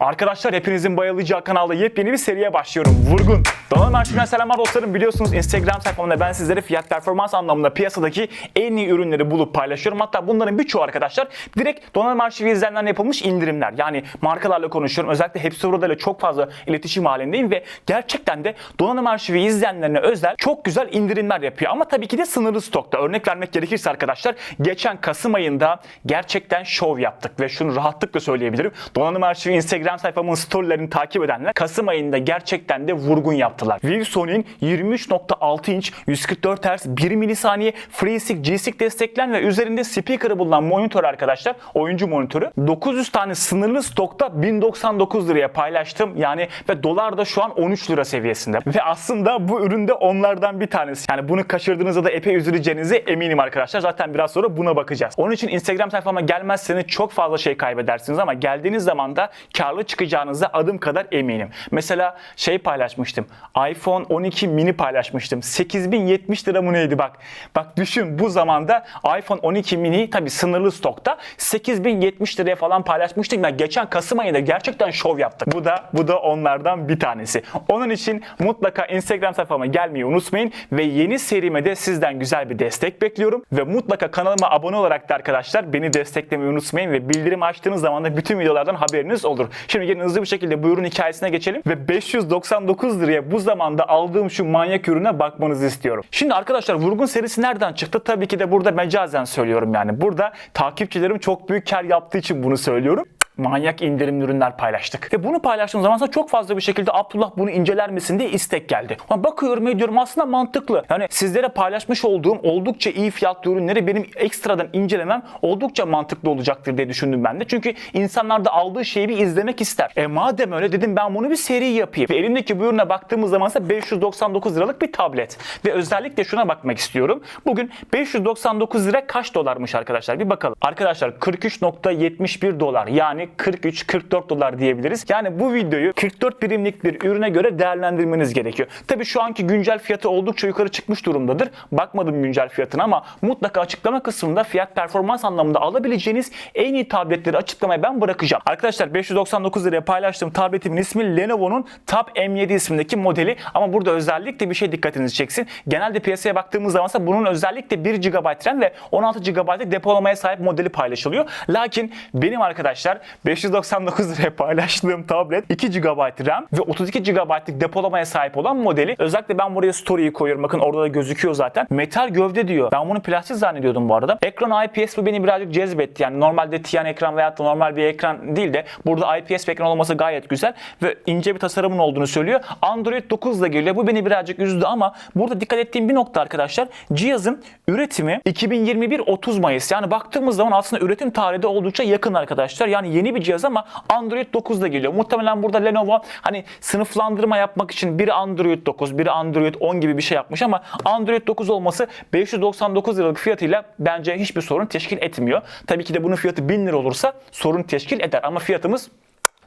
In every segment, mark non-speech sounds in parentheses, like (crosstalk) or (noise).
Arkadaşlar hepinizin bayılacağı kanalda yepyeni bir seriye başlıyorum. Vurgun. Donanım Arşivine selamlar dostlarım. Biliyorsunuz Instagram sayfamda ben sizlere fiyat performans anlamında piyasadaki en iyi ürünleri bulup paylaşıyorum. Hatta bunların birçoğu arkadaşlar direkt donanım arşivi izleyenlerden yapılmış indirimler. Yani markalarla konuşuyorum. Özellikle Hepsi Burada ile çok fazla iletişim halindeyim ve gerçekten de donanım arşivi izleyenlerine özel çok güzel indirimler yapıyor. Ama tabii ki de sınırlı stokta. Örnek vermek gerekirse arkadaşlar geçen Kasım ayında gerçekten şov yaptık ve şunu rahatlıkla söyleyebilirim. Donanım arşivi Instagram sayfamın storylerini takip edenler Kasım ayında gerçekten de vurgun yaptılar. Viewsony'in 23.6 inç 144 Hz 1 milisaniye FreeSync G-Sync desteklen ve üzerinde speaker'ı bulunan monitör arkadaşlar oyuncu monitörü 900 tane sınırlı stokta 1099 liraya paylaştım. Yani ve dolar da şu an 13 lira seviyesinde. Ve aslında bu üründe onlardan bir tanesi. Yani bunu kaçırdığınızda da epey üzüleceğinize eminim arkadaşlar. Zaten biraz sonra buna bakacağız. Onun için Instagram sayfama gelmezseniz çok fazla şey kaybedersiniz ama geldiğiniz zaman da karlı çıkacağınıza adım kadar eminim. Mesela şey paylaşmıştım. iPhone 12 mini paylaşmıştım. 8070 lira mı neydi bak. Bak düşün bu zamanda iPhone 12 mini tabi sınırlı stokta 8070 liraya falan paylaşmıştık. Ben geçen Kasım ayında gerçekten şov yaptık. Bu da bu da onlardan bir tanesi. Onun için mutlaka Instagram sayfama gelmeyi unutmayın ve yeni serime de sizden güzel bir destek bekliyorum ve mutlaka kanalıma abone olarak da arkadaşlar beni desteklemeyi unutmayın ve bildirim açtığınız zaman da bütün videolardan haberiniz olur. Şimdi gelin hızlı bir şekilde bu ürün hikayesine geçelim ve 599 liraya bu zamanda aldığım şu manyak ürüne bakmanızı istiyorum. Şimdi arkadaşlar vurgun serisi nereden çıktı? Tabii ki de burada mecazen söylüyorum yani. Burada takipçilerim çok büyük kar yaptığı için bunu söylüyorum manyak indirimli ürünler paylaştık. Ve bunu paylaştığım zaman sonra çok fazla bir şekilde Abdullah bunu inceler misin diye istek geldi. Ama bakıyorum ediyorum aslında mantıklı. Yani sizlere paylaşmış olduğum oldukça iyi fiyatlı ürünleri benim ekstradan incelemem oldukça mantıklı olacaktır diye düşündüm ben de. Çünkü insanlar da aldığı şeyi bir izlemek ister. E madem öyle dedim ben bunu bir seri yapayım. Ve elimdeki bu ürüne baktığımız zaman ise 599 liralık bir tablet. Ve özellikle şuna bakmak istiyorum. Bugün 599 lira kaç dolarmış arkadaşlar? Bir bakalım. Arkadaşlar 43.71 dolar. Yani 43-44 dolar diyebiliriz. Yani bu videoyu 44 birimlik bir ürüne göre değerlendirmeniz gerekiyor. Tabii şu anki güncel fiyatı oldukça yukarı çıkmış durumdadır. Bakmadım güncel fiyatına ama mutlaka açıklama kısmında fiyat performans anlamında alabileceğiniz en iyi tabletleri açıklamaya ben bırakacağım. Arkadaşlar 599 liraya paylaştığım tabletimin ismi Lenovo'nun Tab M7 ismindeki modeli ama burada özellikle bir şey dikkatinizi çeksin. Genelde piyasaya baktığımız zaman ise bunun özellikle 1 GB RAM ve 16 GB'lık depolamaya sahip modeli paylaşılıyor. Lakin benim arkadaşlar 599 liraya paylaştığım tablet 2 GB RAM ve 32 GB'lık depolamaya sahip olan modeli. Özellikle ben buraya story'yi koyuyorum. Bakın orada da gözüküyor zaten. Metal gövde diyor. Ben bunu plastik zannediyordum bu arada. Ekran IPS bu beni birazcık cezbetti. Yani normalde tiyan ekran veyahut da normal bir ekran değil de burada IPS ekran olması gayet güzel ve ince bir tasarımın olduğunu söylüyor. Android 9 ile geliyor. Bu beni birazcık üzdü ama burada dikkat ettiğim bir nokta arkadaşlar. Cihazın üretimi 2021 30 Mayıs. Yani baktığımız zaman aslında üretim tarihi de oldukça yakın arkadaşlar. Yani yeni bir cihaz ama Android 9 ile geliyor. Muhtemelen burada Lenovo hani sınıflandırma yapmak için biri Android 9, biri Android 10 gibi bir şey yapmış ama Android 9 olması 599 liralık fiyatıyla bence hiçbir sorun teşkil etmiyor. Tabii ki de bunun fiyatı 1000 lira olursa sorun teşkil eder ama fiyatımız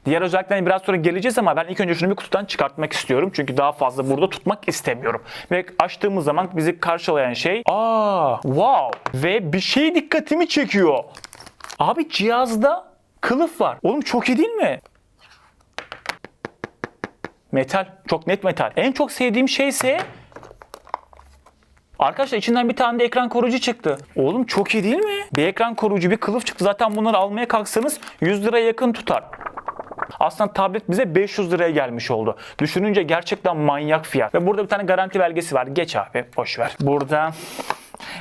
Diğer özelliklerine biraz sonra geleceğiz ama ben ilk önce şunu bir kutudan çıkartmak istiyorum. Çünkü daha fazla burada tutmak istemiyorum. Ve açtığımız zaman bizi karşılayan şey aa wow ve bir şey dikkatimi çekiyor. Abi cihazda kılıf var. Oğlum çok iyi değil mi? Metal. Çok net metal. En çok sevdiğim şey ise Arkadaşlar içinden bir tane de ekran koruyucu çıktı. Oğlum çok iyi değil mi? Bir ekran koruyucu, bir kılıf çıktı. Zaten bunları almaya kalksanız 100 liraya yakın tutar. Aslında tablet bize 500 liraya gelmiş oldu. Düşününce gerçekten manyak fiyat. Ve burada bir tane garanti belgesi var. Geç abi boş ver. Burada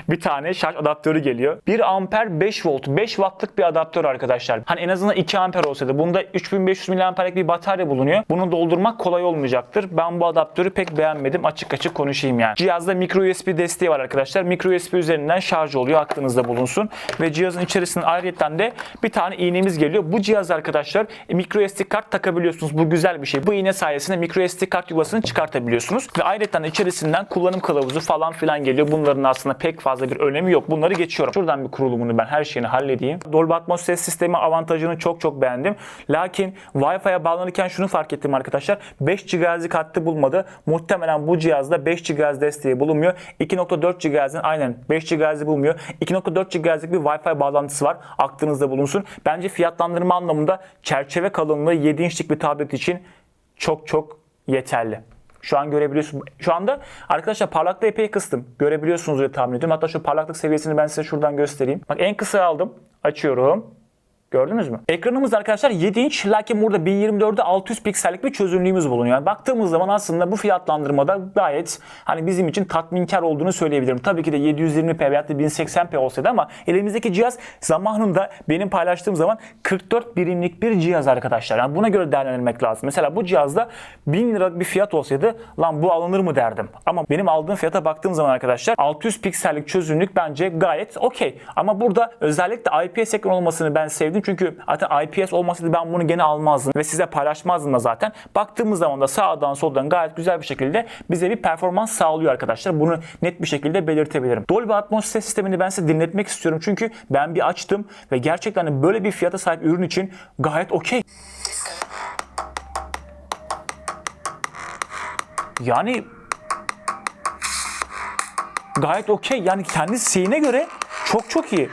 bir tane şarj adaptörü geliyor. 1 amper 5 volt. 5 wattlık bir adaptör arkadaşlar. Hani en azından 2 amper olsaydı. Bunda 3500 miliamperlik bir batarya bulunuyor. Bunu doldurmak kolay olmayacaktır. Ben bu adaptörü pek beğenmedim. Açık açık konuşayım yani. Cihazda micro USB desteği var arkadaşlar. Micro USB üzerinden şarj oluyor. Aklınızda bulunsun. Ve cihazın içerisinde ayrıyetten de bir tane iğnemiz geliyor. Bu cihaz arkadaşlar micro SD kart takabiliyorsunuz. Bu güzel bir şey. Bu iğne sayesinde micro SD kart yuvasını çıkartabiliyorsunuz. Ve ayrıca içerisinden kullanım kılavuzu falan filan geliyor. Bunların aslında pek fazla bir önemi yok. Bunları geçiyorum. Şuradan bir kurulumunu ben her şeyini halledeyim. Dolby Atmos ses sistemi avantajını çok çok beğendim. Lakin Wi-Fi'ye bağlanırken şunu fark ettim arkadaşlar. 5 GHz'lik hattı bulmadı. Muhtemelen bu cihazda 5 GHz desteği bulunmuyor. 2.4 GHz'in aynen 5 GHz'i bulmuyor. 2.4 GHz'lik bir Wi-Fi bağlantısı var. Aklınızda bulunsun. Bence fiyatlandırma anlamında çerçeve kalınlığı 7 inçlik bir tablet için çok çok yeterli. Şu an görebiliyorsunuz. Şu anda arkadaşlar parlaklığı epey kıstım. Görebiliyorsunuz diye tahmin ediyorum. Hatta şu parlaklık seviyesini ben size şuradan göstereyim. Bak en kısa aldım. Açıyorum. Gördünüz mü? Ekranımız arkadaşlar 7 inç lakin burada 1024'de 600 piksellik bir çözünürlüğümüz bulunuyor. Yani baktığımız zaman aslında bu fiyatlandırmada gayet hani bizim için tatminkar olduğunu söyleyebilirim. Tabii ki de 720p veyahut da 1080p olsaydı ama elimizdeki cihaz zamanında benim paylaştığım zaman 44 birimlik bir cihaz arkadaşlar. Yani buna göre değerlendirmek lazım. Mesela bu cihazda 1000 liralık bir fiyat olsaydı lan bu alınır mı derdim. Ama benim aldığım fiyata baktığım zaman arkadaşlar 600 piksellik çözünürlük bence gayet okey. Ama burada özellikle IPS ekran olmasını ben sevdim. Çünkü zaten IPS olmasaydı ben bunu gene almazdım ve size paylaşmazdım da zaten. Baktığımız zaman da sağdan soldan gayet güzel bir şekilde bize bir performans sağlıyor arkadaşlar. Bunu net bir şekilde belirtebilirim. Dolby Atmos ses sistemini ben size dinletmek istiyorum. Çünkü ben bir açtım ve gerçekten de böyle bir fiyata sahip ürün için gayet okey. Yani gayet okey. Yani kendi şeyine göre çok çok iyi.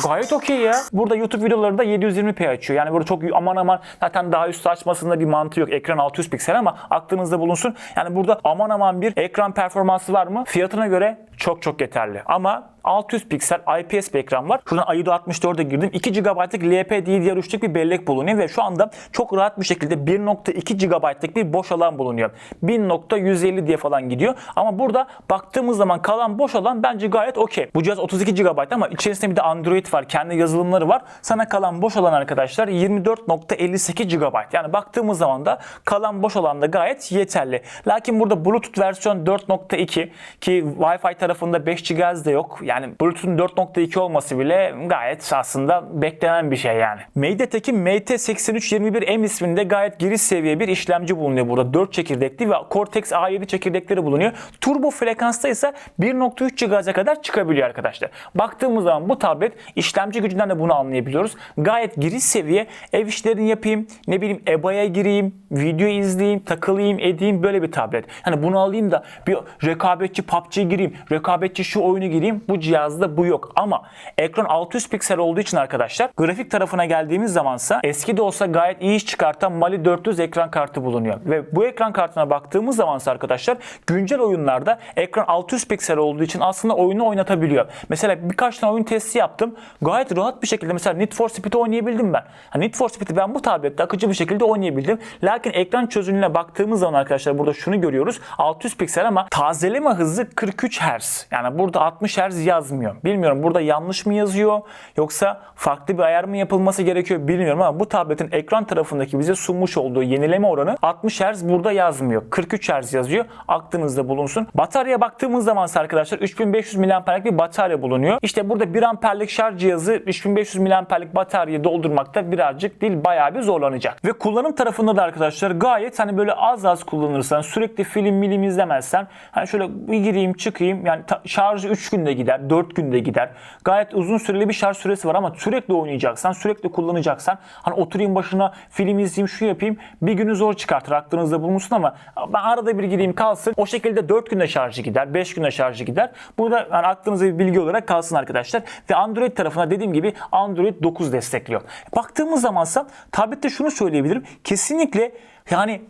Gayet okey ya. Burada YouTube videoları da 720p açıyor. Yani burada çok aman aman zaten daha üstü açmasında bir mantığı yok. Ekran 600 piksel ama aklınızda bulunsun. Yani burada aman aman bir ekran performansı var mı? Fiyatına göre çok çok yeterli. Ama 600 piksel IPS bir ekran var. Şuradan AIDO 64'e girdim. 2 GB'lık LPDDR3'lük bir bellek bulunuyor ve şu anda çok rahat bir şekilde 1.2 GB'lık bir boş alan bulunuyor. 1000.150 diye falan gidiyor. Ama burada baktığımız zaman kalan boş alan bence gayet okey. Bu cihaz 32 GB ama içerisinde bir de Android var. Kendi yazılımları var. Sana kalan boş alan arkadaşlar 24.58 GB. Yani baktığımız zaman da kalan boş alan da gayet yeterli. Lakin burada Bluetooth versiyon 4.2 ki Wi-Fi tarafında 5 GHz de yok. Yani Bluetooth'un 4.2 olması bile gayet aslında beklenen bir şey yani. MediaTek'in MT8321M isminde gayet giriş seviye bir işlemci bulunuyor burada. 4 çekirdekli ve Cortex A7 çekirdekleri bulunuyor. Turbo frekansta ise 1.3 GHz'e kadar çıkabiliyor arkadaşlar. Baktığımız zaman bu tablet işlemci gücünden de bunu anlayabiliyoruz. Gayet giriş seviye ev işlerini yapayım, ne bileyim EBA'ya gireyim, video izleyeyim, takılayım, edeyim böyle bir tablet. Hani bunu alayım da bir rekabetçi PUBG'ye gireyim, rekabetçi şu oyunu gireyim. Bu cihazda bu yok. Ama ekran 600 piksel olduğu için arkadaşlar grafik tarafına geldiğimiz zamansa eski de olsa gayet iyi iş çıkartan Mali 400 ekran kartı bulunuyor. Ve bu ekran kartına baktığımız zamansa arkadaşlar güncel oyunlarda ekran 600 piksel olduğu için aslında oyunu oynatabiliyor. Mesela birkaç tane oyun testi yaptım. Gayet rahat bir şekilde mesela Need for Speed'i oynayabildim ben. Hani Need for Speed'i ben bu tablette akıcı bir şekilde oynayabildim. Lakin ekran çözünürlüğüne baktığımız zaman arkadaşlar burada şunu görüyoruz. 600 piksel ama tazeleme hızı 43 Hz. Yani burada 60 Hz yazmıyor. Bilmiyorum burada yanlış mı yazıyor yoksa farklı bir ayar mı yapılması gerekiyor bilmiyorum ama bu tabletin ekran tarafındaki bize sunmuş olduğu yenileme oranı 60 Hz burada yazmıyor. 43 Hz yazıyor. Aklınızda bulunsun. Bataryaya baktığımız zaman arkadaşlar 3500 mAh'lik bir batarya bulunuyor. İşte burada 1 amperlik şarj cihazı 3500 mAh'lik bataryayı doldurmakta birazcık değil bayağı bir zorlanacak. Ve kullanım tarafında da arkadaşlar gayet hani böyle az az kullanırsan sürekli film milim izlemezsen hani şöyle bir gireyim çıkayım yani şarjı 3 günde gider 4 günde gider. Gayet uzun süreli bir şarj süresi var ama sürekli oynayacaksan sürekli kullanacaksan hani oturayım başına film izleyeyim şu yapayım bir günü zor çıkartır aklınızda bulunsun ama ben arada bir gireyim kalsın o şekilde 4 günde şarjı gider 5 günde şarjı gider. Bu da yani aklınıza bir bilgi olarak kalsın arkadaşlar. Ve Android tarafına dediğim gibi Android 9 destekliyor. Baktığımız zamansa tablette şunu söyleyebilirim. Kesinlikle yani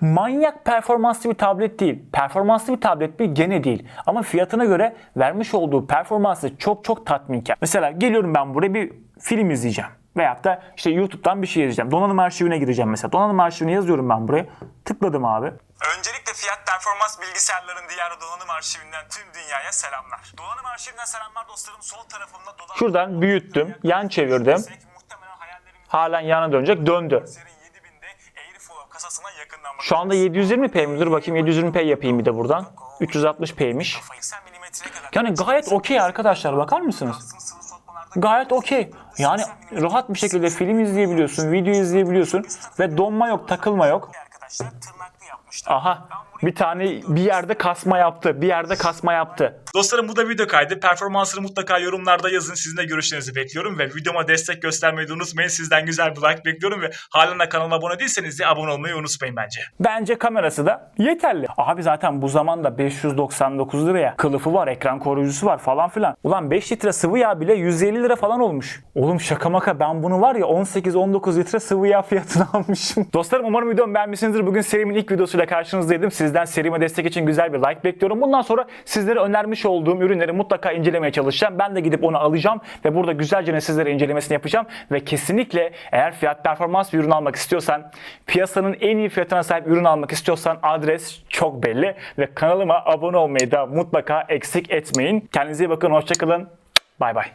manyak performanslı bir tablet değil. Performanslı bir tablet mi? Gene değil. Ama fiyatına göre vermiş olduğu performansı çok çok tatminkar. Mesela geliyorum ben buraya bir film izleyeceğim. Veyahut da işte YouTube'dan bir şey izleyeceğim. Donanım arşivine gireceğim mesela. Donanım arşivine yazıyorum ben buraya. Tıkladım abi. Öncelikle fiyat performans bilgisayarların diğer donanım arşivinden tüm dünyaya selamlar. Donanım arşivinden selamlar dostlarım. Sol tarafımda donanım Şuradan büyüttüm, yan çevirdim. Halen yana dönecek. Döndü. bilgisayarın 7000'de Airflow kasasına yakından Şu anda 720p mi? Dur bakayım 720p yapayım bir de buradan. 360p'ymiş. 80 milimetreye kadar Yani gayet okey arkadaşlar bakar mısınız? Gayet okey. Yani rahat bir şekilde film izleyebiliyorsun, video izleyebiliyorsun ve donma yok, takılma yok. Aha bir tane bir yerde kasma yaptı. Bir yerde kasma yaptı. Dostlarım bu da video kaydı. Performansını mutlaka yorumlarda yazın. Sizin de görüşlerinizi bekliyorum ve videoma destek göstermeyi de unutmayın. Sizden güzel bir like bekliyorum ve halen de kanalıma abone değilseniz de abone olmayı unutmayın bence. Bence kamerası da yeterli. Abi zaten bu zamanda 599 liraya kılıfı var, ekran koruyucusu var falan filan. Ulan 5 litre sıvı yağ bile 150 lira falan olmuş. Oğlum şaka maka ben bunu var ya 18-19 litre sıvı yağ fiyatına (laughs) almışım. Dostlarım umarım videomu beğenmişsinizdir. Bugün serimin ilk videosuyla karşınızdaydım. Sizden serime destek için güzel bir like bekliyorum. Bundan sonra sizlere önermiş olduğum ürünleri mutlaka incelemeye çalışacağım. Ben de gidip onu alacağım ve burada güzelce sizlere incelemesini yapacağım. Ve kesinlikle eğer fiyat performans bir ürün almak istiyorsan, piyasanın en iyi fiyatına sahip ürün almak istiyorsan adres çok belli. Ve kanalıma abone olmayı da mutlaka eksik etmeyin. Kendinize iyi bakın, hoşçakalın. Bay bay.